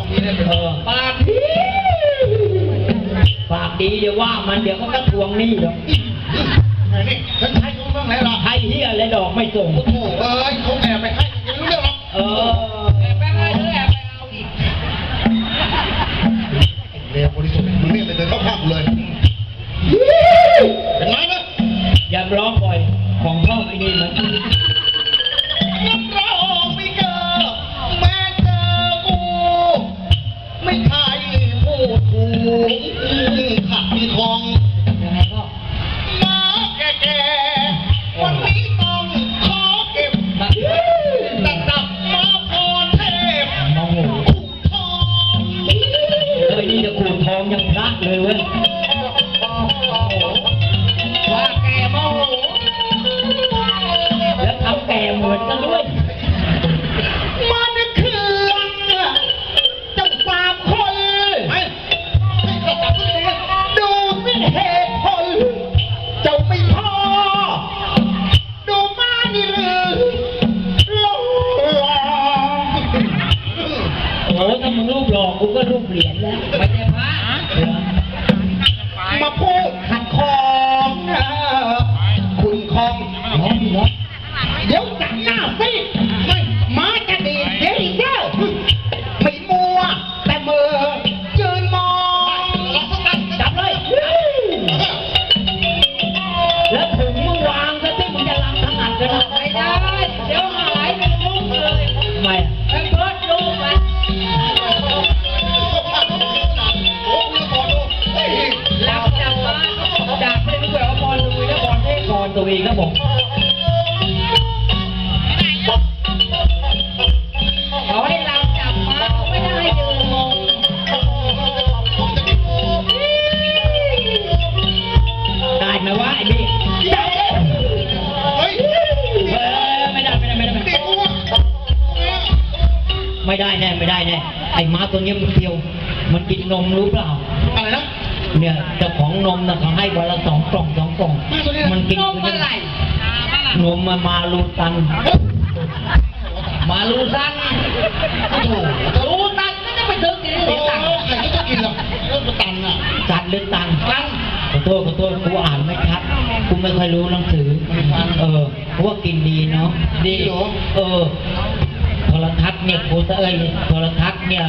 ออปากดีปากดีเดี๋ยวว่ามันเดี๋ยวเขาก็ทวงหนี้หรอกไงนี่ฉันใช้เขาเรื่องอะไรล่ะให้เฮียอะไรดอกไม่ส่ง โอ้โหเอ้ยเขาแอบไปให้ยังไม่รู้เรื่องหรอกเออแอบไปให้หรือแอบไปเอาอีกเร็วบริสุทธิ์มึงเนี่ยเลยเดินเข้าข้างกูเลย เป็นไงนะอย่าร้องบ่อย กขัดมีคองยังไงพ่อมาแก่ๆวันนี้ต้องขอเก็บมาแต่กลับมาพรเทพมองหูถูทองเอ้ยนี่จะขูดทองยังพระเลยเว้ยว่าแกโมโหแล้วทำแก่เหมือนกันด้วย โอ้ถ้ามึงรูปหลอกกูก็รูปเหรียญแล้วไม่ใช่พระ อะไอ้เบิร์ดลูกมันเราจับมาจากไม่รู้แบบว่าบอลลุยแล้วบอลเท่ก่อนตัวเองก็บอก ไม่ได้แน่ไม่ได้แน่ไอ้ม้าตัวเนี้ยมันเที่ยว มันกินนมรู้เปล่า อะไรนะเนี่ยเจ้าของนมนะเขาให้วันละสองกล่องสองกล่องม้าตัวนี้นะมันกินนมอะไรนมมามาลูตัน มาลูตันโอ้โหรู้ตันก็จะไปถึงที่โอ้นี่ตังโหใครก็จะกินหรอกเรื่องตันอะจัดหรือตันตังขอโทษขอโทษกูอ่านไม่ชัดกูไม่ค่อยรู้หนังสือ เออเพราะว่ากินดีเนาะดีเหรอเออโท รทัศน์เนี่ยกูเอ้ยโทรทัศน์เนี่ย